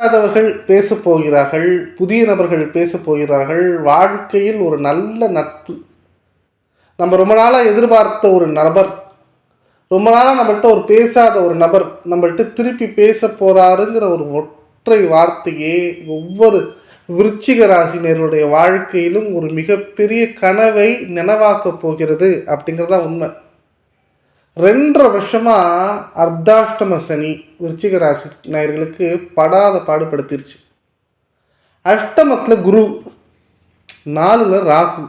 தெரியாதவர்கள் பேசப் போகிறார்கள் புதிய நபர்கள் பேசப் போகிறார்கள் வாழ்க்கையில் ஒரு நல்ல நட்பு. நம்ம ரொம்ப நாளாக எதிர்பார்த்த ஒரு நபர் ரொம்ப நாளாக நம்மள்கிட்ட ஒரு பேசாத ஒரு நபர் நம்மள்கிட்ட திருப்பி பேச போகிறாருங்கிற ஒரு ஒற்றை வார்த்தையே ஒவ்வொரு விருச்சிக ராசினியருடைய வாழ்க்கையிலும் ஒரு மிகப்பெரிய கனவை நினைவாக்கப் போகிறது அப்படிங்கிறது தான் உண்மை. ரெண்டரை வருஷமாக அர்த்தாஷ்டம சனி விருச்சிக ராசி நேயர்களுக்கு படாத பாடுபடுத்திருச்சு. அஷ்டமத்தில் குரு நாலில் ராகு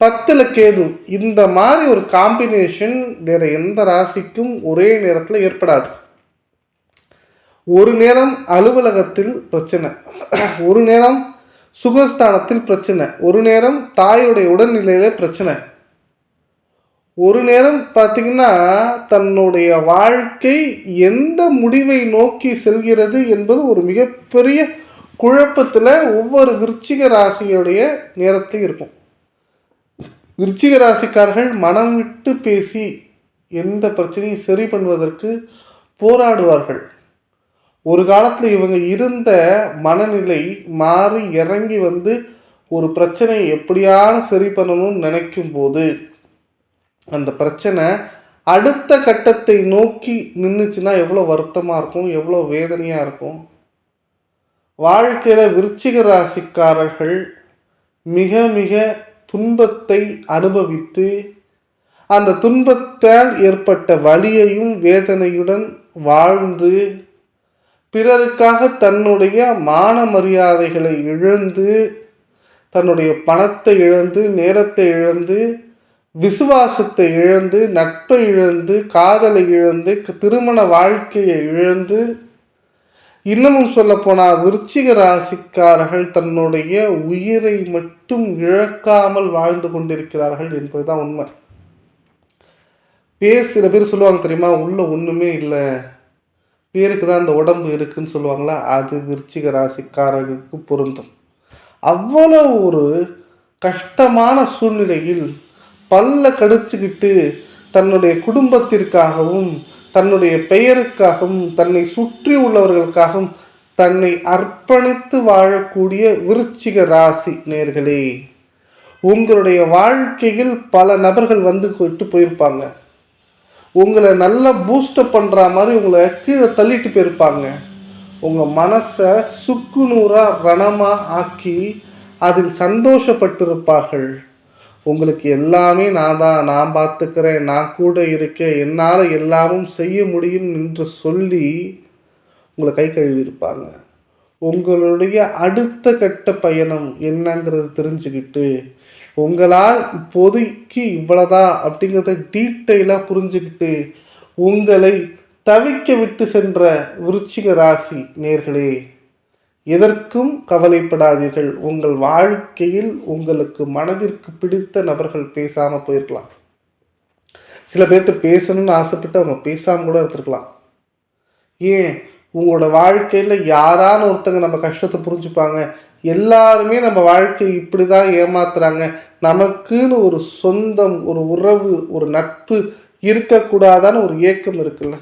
பத்தில் கேது. இந்த மாதிரி ஒரு காம்பினேஷன் வேறு எந்த ராசிக்கும் ஒரே நேரத்தில் ஏற்படாது. ஒரு நேரம் அலுவலகத்தில் பிரச்சனை ஒரு நேரம் சுகஸ்தானத்தில் பிரச்சனை ஒரு நேரம் தாயுடைய உடல்நிலையில பிரச்சனை. ஒரு நேரம் பார்த்திங்கன்னா தன்னுடைய வாழ்க்கை எந்த முடிவை நோக்கி செல்கிறது என்பது ஒரு மிகப்பெரிய குழப்பத்தில் ஒவ்வொரு விருச்சிக ராசியுடைய நேரத்தில் இருக்கும். விருச்சிக ராசிக்காரர்கள் மனம் விட்டு பேசி எந்த பிரச்சனையும் சரி பண்ணுவதற்கு போராடுவார்கள். ஒரு காலத்தில் இவங்க இருந்த மனநிலை மாறி இறங்கி வந்து ஒரு பிரச்சனையை எப்படியாவது சரி பண்ணணும்னு நினைக்கும் போது அந்த பிரச்சனை அடுத்த கட்டத்தை நோக்கி நின்றுச்சுன்னா எவ்வளோ வருத்தமாக இருக்கும் எவ்வளோ வேதனையாக இருக்கும்? வாழ்க்கையில் விருச்சிக ராசிக்காரர்கள் மிக மிக துன்பத்தை அனுபவித்து அந்த துன்பத்தால் ஏற்பட்ட வலியையும் வேதனையுடன் வாழ்ந்து பிறருக்காக தன்னுடைய மான மரியாதைகளை இழந்து தன்னுடைய பணத்தை இழந்து நேரத்தை இழந்து விசுவாசத்தை இழந்து நட்பை இழந்து காதலை இழந்து திருமண வாழ்க்கையை இழந்து இன்னமும் சொல்லப்போனால் விருச்சிக ராசிக்காரர்கள் தன்னுடைய உயிரை மட்டும் இழக்காமல் வாழ்ந்து கொண்டிருக்கிறார்கள் என்பதுதான் உண்மை. பேர் சில பேர் சொல்லுவாங்க தெரியுமா? உள்ள ஒன்றுமே இல்லை. பேருக்கு தான் அந்த உடம்பு இருக்குன்னு சொல்லுவாங்களா? அது விருச்சிக ராசிக்காரர்களுக்கு பொருந்தும். அவ்வளோ ஒரு கஷ்டமான சூழ்நிலையில் பல்ல கடிச்சுக்கிட்டு தன்னுடைய குடும்பத்திற்காகவும் தன்னுடைய பெயருக்காகவும் தன்னை சுற்றி உள்ளவர்களுக்காகவும் தன்னை அர்ப்பணித்து வாழக்கூடிய விருச்சிக ராசி நேர்களே உங்களுடைய வாழ்க்கையில் பல நபர்கள் வந்து கொட்டு போயிருப்பாங்க. உங்களை நல்லா பூஸ்டப் பண்ணுற மாதிரி உங்களை கீழே தள்ளிட்டு போயிருப்பாங்க. உங்கள் மனசை சுக்குநூறாக ரணமாக ஆக்கி அதில் சந்தோஷப்பட்டிருப்பார்கள். உங்களுக்கு எல்லாமே நான் தான் நான் பார்த்துக்கிறேன். நான் கூட இருக்கேன். என்னால் எல்லாமும் செய்ய முடியும் என்று சொல்லி உங்களை கை கழுவியிருப்பாங்க. உங்களுடைய அடுத்த கட்ட பயணம் என்னங்கிறது தெரிஞ்சுக்கிட்டு உங்களால் இப்போதைக்கு இவ்வளோதான் அப்படிங்கிறத டீட்டெயிலாக புரிஞ்சுக்கிட்டு உங்களை தவிக்க விட்டு சென்ற விருச்சிக ராசி நேர்களே எதற்கும் கவலைப்படாதீர்கள். உங்கள் வாழ்க்கையில் உங்களுக்கு மனதிற்கு பிடித்த நபர்கள் பேசாமல் போயிருக்கலாம். சில பேர்கிட்ட பேசணும்னு ஆசைப்பட்டு அவங்க பேசாமல் கூட இருந்திருக்கலாம். ஏன்? உங்களோட வாழ்க்கையில் யாரான ஒருத்தங்க நம்ம கஷ்டத்தை புரிஞ்சுப்பாங்க? எல்லாருமே நம்ம வாழ்க்கை இப்படி தான் ஏமாத்துறாங்க. நமக்குன்னு ஒரு சொந்தம் ஒரு உறவு ஒரு நட்பு இருக்கக்கூடாதான்னு ஒரு ஏக்கம் இருக்குல்ல.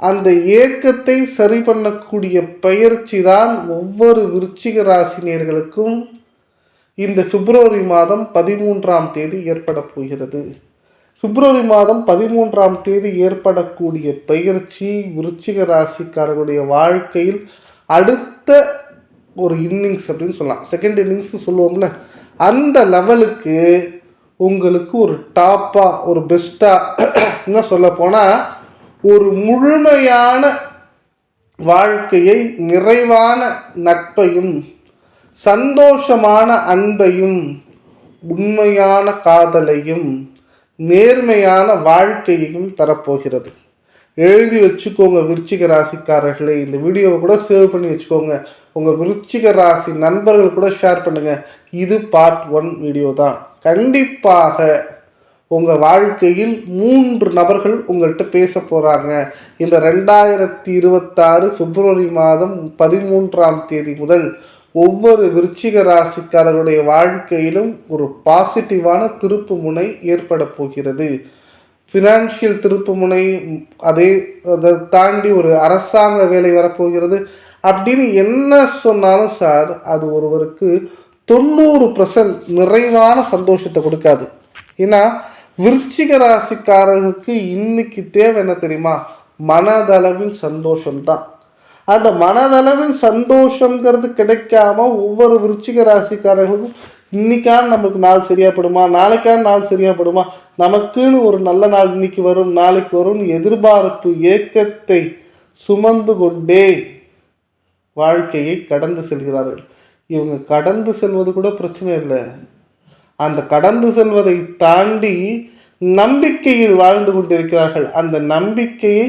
அந்த ஏக்கத்தை சரி பண்ணக்கூடிய பயிற்சி தான் ஒவ்வொரு விருச்சிக ராசினியர்களுக்கும் இந்த பிப்ரவரி மாதம் பதிமூன்றாம் தேதி ஏற்பட போகிறது. பிப்ரவரி மாதம் பதிமூன்றாம் தேதி ஏற்படக்கூடிய பயிற்சி விருச்சிக ராசிக்காரர்களுடைய வாழ்க்கையில் அடுத்த ஒரு இன்னிங்ஸ் அப்படின்னு சொல்லலாம். செகண்ட் இன்னிங்ஸ் சொல்லுவோம்ல. அந்த லெவலுக்கு உங்களுக்கு ஒரு டாப்பாக ஒரு பெஸ்ட்டாக என்ன சொல்ல போனால் ஒரு முழுமையான வாழ்க்கையை நிறைவான நட்பையும் சந்தோஷமான அன்பையும் உண்மையான காதலையும் நேர்மையான வாழ்க்கையையும் தரப்போகிறது. எழுதி வச்சுக்கோங்க விருச்சிக ராசிக்காரர்களே. இந்த வீடியோவை கூட சேவ் பண்ணி வச்சுக்கோங்க. உங்கள் விருச்சிக ராசி நண்பர்கள் கூட ஷேர் பண்ணுங்கள் இது பார்ட் ஒன் வீடியோ தான் கண்டிப்பாக உங்கள் வாழ்க்கையில் மூன்று நபர்கள் உங்கள்கிட்ட பேச போகிறாங்க இந்த ரெண்டாயிரத்தி இருபத்தாறு பிப்ரவரி மாதம் பதிமூன்றாம் தேதி முதல் ஒவ்வொரு விருச்சிக ராசிக்காரருடைய வாழ்க்கையிலும் ஒரு பாசிட்டிவான திருப்பு முனை ஏற்பட போகிறது. ஃபினான்ஷியல் திருப்பு முனை அதே அதை தாண்டி ஒரு அரசாங்க வேலை வரப்போகிறது. அப்படின்னு என்ன சொன்னாலும் சார் அது ஒருவருக்கு தொண்ணூறு பர்சன்ட் நிறைவான சந்தோஷத்தை கொடுக்காது. ஏன்னா விருச்சிக ராசிக்காரர்களுக்கு இன்னைக்கு தேவை என்ன தெரியுமா? மனதளவில் சந்தோஷம்தான். அந்த மனதளவில் சந்தோஷங்கிறது கிடைக்காம ஒவ்வொரு விருச்சிக ராசிக்காரர்களுக்கும் இன்னைக்கான நமக்கு நாள் சரியாப்படுமா? நாளைக்கான நாள் சரியாப்படுமா? நமக்குன்னு ஒரு நல்ல நாள் இன்னைக்கு வரும் நாளைக்கு வரும். எதிர்பார்ப்பு ஏக்கத்தை சுமந்து கொண்டே வாழ்க்கையை கடந்து செல்கிறார்கள். இவங்க கடந்து செல்வது கூட பிரச்சனை இல்லை. அந்த கடந்து செல்வதை தாண்டி நம்பிக்கையில் வாழ்ந்து கொண்டிருக்கிறார்கள். அந்த நம்பிக்கையை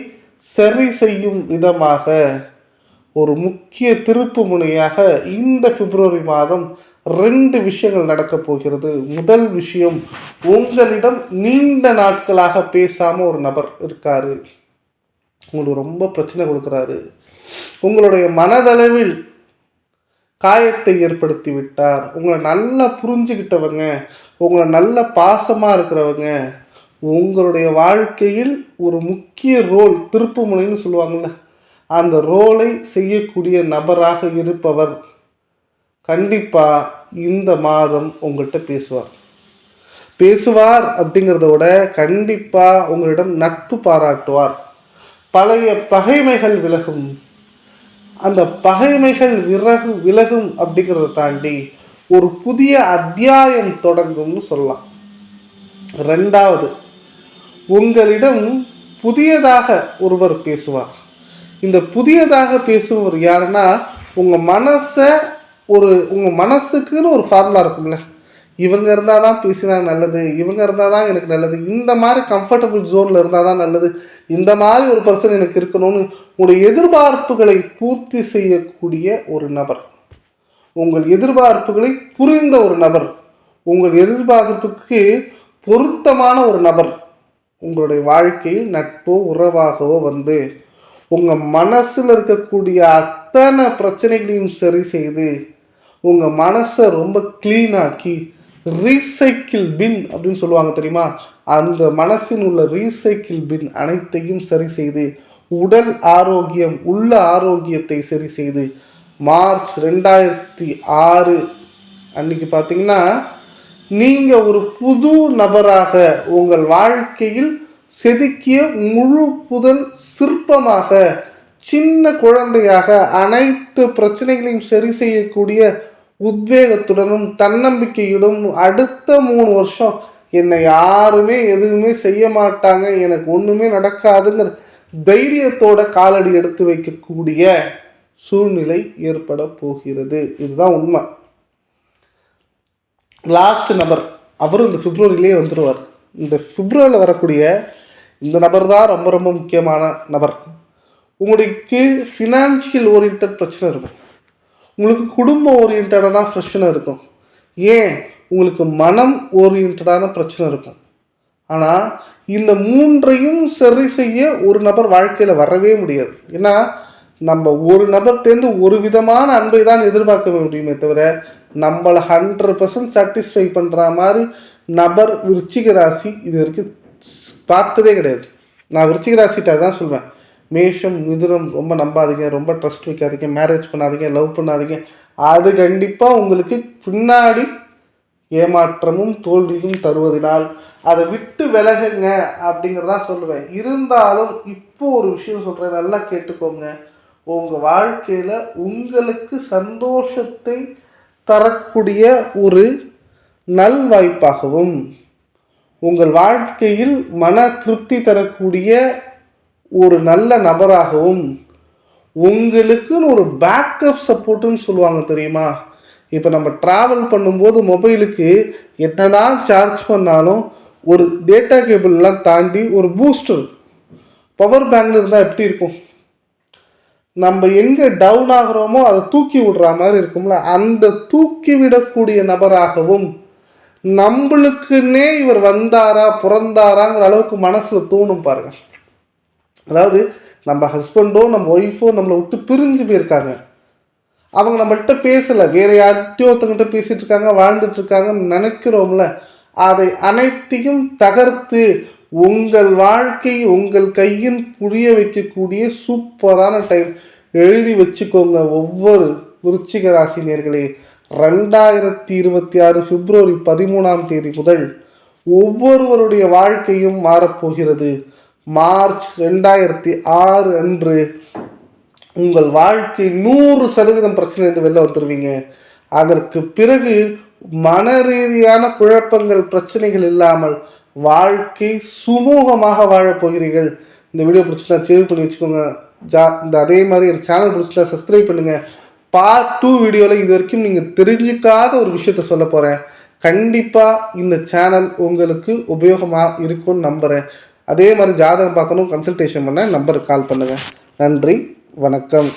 சரி செய்யும் விதமாக ஒரு முக்கிய திருப்பு முனையாக இந்த பிப்ரவரி மாதம் ரெண்டு விஷயங்கள் நடக்கப் போகிறது. முதல் விஷயம் உங்களிடம் நீண்ட நாட்களாக பேசாமல் ஒரு நபர் இருக்காரு. உங்களுக்கு ரொம்ப பிரச்சனை கொடுக்குறாரு. உங்களுடைய மனதளவில் காயத்தை ஏற்படுத்தி விட்டார் உங்களை நல்லா புரிஞ்சுக்கிட்டவங்க உங்களை நல்ல பாசமாக இருக்கிறவங்க உங்களுடைய வாழ்க்கையில் ஒரு முக்கிய ரோல் திருப்பு முனைன்னு சொல்லுவாங்கள்ல அந்த ரோலை செய்யக்கூடிய நபராக இருப்பவர் கண்டிப்பாக இந்த மாதம் உங்கள்கிட்ட பேசுவார். பேசுவார் அப்படிங்கிறத விட கண்டிப்பாக உங்களிடம் நட்பு பாராட்டுவார். பழைய பகைமைகள் விலகும். அந்த பகைமைகள் விறகு விலகும் அப்படிங்கிறத தாண்டி ஒரு புதிய அத்தியாயம் தொடங்கும்னு சொல்லலாம். ரெண்டாவது உங்களிடம் புதியதாக ஒருவர் பேசுவார். இந்த புதியதாக பேசுபவர் யாருன்னா உங்கள் மனசை ஒரு உங்கள் மனசுக்குன்னு ஒரு ஃபார்முலா இருக்கும்ல. இவங்க இருந்தால் தான் பேசினா நல்லது இவங்க இருந்தால் தான் எனக்கு நல்லது. இந்த மாதிரி கம்ஃபர்டபுள் ஜோனில் இருந்தால் தான் நல்லது. இந்த மாதிரி ஒரு பர்சன் எனக்கு இருக்கணும்னு உங்களுடைய எதிர்பார்ப்புகளை பூர்த்தி செய்யக்கூடிய ஒரு நபர். உங்கள் எதிர்பார்ப்புகளை புரிந்த ஒரு நபர். உங்கள் எதிர்பார்ப்புக்கு பொருத்தமான ஒரு நபர். உங்களுடைய வாழ்க்கையில் நட்போ உறவாகவோ வந்து உங்கள் மனசில் இருக்கக்கூடிய அத்தனை பிரச்சனைகளையும் சரி செய்து உங்கள் மனசை ரொம்ப க்ளீனாக்கி ரீசைக்கிள் பின் அப்படின்னு சொல்லுவாங்க தெரியுமா? அந்த மனசில் உள்ள ரீசைக்கிள் பின் அனைத்தையும் சரி செய்து உடல் ஆரோக்கியம் உள்ள ஆரோக்கியத்தை சரி செய்து மார்ச் ரெண்டாயிரத்தி ஆறு அன்னைக்கு பார்த்தீங்கன்னா நீங்கள் ஒரு புது நபராக உங்கள் வாழ்க்கையில் செதுக்கிய முழு புதல் சிற்பமாக சின்ன குழந்தையாக அனைத்து பிரச்சனைகளையும் சரி செய்யக்கூடிய உத்வேகத்துடனும் தன்னம்பிக்கையுடன் அடுத்த மூணு வருஷம் என்னை யாருமே எதுவுமே செய்ய மாட்டாங்க எனக்கு ஒன்றுமே நடக்காதுங்கிற தைரியத்தோட காலடி எடுத்து வைக்கக்கூடிய சூழ்நிலை ஏற்பட போகிறது. இதுதான் உண்மை. லாஸ்ட் நபர் அவரும் இந்த பிப்ரவரியிலே வந்துடுவார் இந்த பிப்ரவரியில் வரக்கூடிய இந்த நபர் தான் ரொம்ப ரொம்ப முக்கியமான நபர். உங்களுக்கு ஃபினான்ஷியல் ஓரியன்ட் பிரச்சனை இருக்கும். உங்களுக்கு குடும்ப ஓரியன்டான பிரச்சனை இருக்கும். ஏன்? உங்களுக்கு மனம் ஓரியன்டான பிரச்சனை இருக்கும். ஆனால் இந்த மூன்றையும் சரி செய்ய ஒரு நபர் வாழ்க்கையில் வரவே முடியாது. ஏன்னா நம்ம ஒரு நபர்கிட்டேருந்து ஒரு விதமான அன்பை தான் எதிர்பார்க்க முடியுமே தவிர நம்மளை ஹண்ட்ரட் பர்சன்ட் சாட்டிஸ்ஃபை பண்ணுற மாதிரி நபர் விருச்சிக ராசி இது வரைக்கும் பார்த்ததே கிடையாது. நான் விருச்சிக ராசிட்ட தான் சொல்வேன். மேஷம் மிதுனம் ரொம்ப நம்பாதீங்க ரொம்ப ட்ரஸ்ட் வைக்காதீங்க மேரேஜ் பண்ணாதீங்க லவ் பண்ணாதீங்க. அது கண்டிப்பாக உங்களுக்கு பின்னாடி ஏமாற்றமும் தோல்வியும் தருவதனால் அதை விட்டு விலகுங்க அப்படிங்கிறதா சொல்லுவேன். இருந்தாலும் இப்போ ஒரு விஷயம் சொல்கிறேன் நல்லா கேட்டுக்கோங்க. உங்கள் வாழ்க்கையில் உங்களுக்கு சந்தோஷத்தை தரக்கூடிய ஒரு நல்வாய்ப்பாகவும் உங்கள் வாழ்க்கையில் மன திருப்தி தரக்கூடிய ஒரு நல்ல நபராகவும் உங்களுக்குன்னு ஒரு பேக்கப் சப்போர்ட்டுன்னு சொல்லுவாங்க தெரியுமா? இப்போ நம்ம ட்ராவல் பண்ணும்போது மொபைலுக்கு என்னதான் சார்ஜ் பண்ணாலும் ஒரு டேட்டா கேபிள்லாம் தாண்டி ஒரு பூஸ்டர் பவர் பேங்க்ல இருந்தால் எப்படி இருக்கும்? நம்ம எங்கே டவுன் ஆகிறோமோ அதை தூக்கி விடுற மாதிரி இருக்கும்ல? அந்த தூக்கி விடக்கூடிய நபராகவும் நம்மளுக்குன்னே இவர் வந்தாரா பிறந்தாராங்கிற அளவுக்கு மனசில் தோணும் பாருங்கள் அதாவது நம்ம ஹஸ்பண்டோ நம்ம ஒய்ஃபோ நம்மளை விட்டு பிரிஞ்சு போயிருக்காங்க. அவங்க நம்மள்கிட்ட பேசலை. வேறு யார்கிட்டயோ ஒருத்தங்கிட்ட பேசிகிட்டு இருக்காங்க வாழ்ந்துட்டு இருக்காங்கன்னு நினைக்கிறோம்ல. அதை அனைத்தையும் தகர்த்து உங்கள் வாழ்க்கை உங்கள் கையில் புரிய வைக்கக்கூடிய சூப்பரான டைம் எழுதி வச்சுக்கோங்க ஒவ்வொரு விருச்சிக ராசினியர்களே ரெண்டாயிரத்தி இருபத்தி ஆறு பிப்ரவரி பதிமூணாம் தேதி முதல் ஒவ்வொருவருடைய வாழ்க்கையும் மாறப்போகிறது. மார்ச் ரெண்டாயிரத்தி ஆறு அன்று உங்கள் வாழ்க்கை நூறு சதவீதம் பிரச்சனையிலிருந்து வெளில வந்துடுவீங்க அதற்கு பிறகு மன ரீதியான குழப்பங்கள் பிரச்சனைகள் இல்லாமல் வாழ்க்கை சுமூகமாக வாழப் போகிறீர்கள். இந்த வீடியோ பிடிச்சிருந்தா சேவ் பண்ணி வச்சுக்கோங்க. ஜா இந்த அதே மாதிரி ஒரு சேனல் பிடிச்சிருந்தா சப்ஸ்கிரைப் பண்ணுங்கள் பார்ட் டூ வீடியோவில் இது வரைக்கும் நீங்கள் தெரிஞ்சுக்காத ஒரு விஷயத்த சொல்ல போகிறேன் கண்டிப்பாக இந்த சேனல் உங்களுக்கு உபயோகமாக இருக்கும்னு நம்புகிறேன் அதே மாதிரி ஜாதகம் பார்க்கணும் கன்சல்டேஷன் பண்ண நம்பருக்கு கால் பண்ணுங்கள் நன்றி வணக்கம்.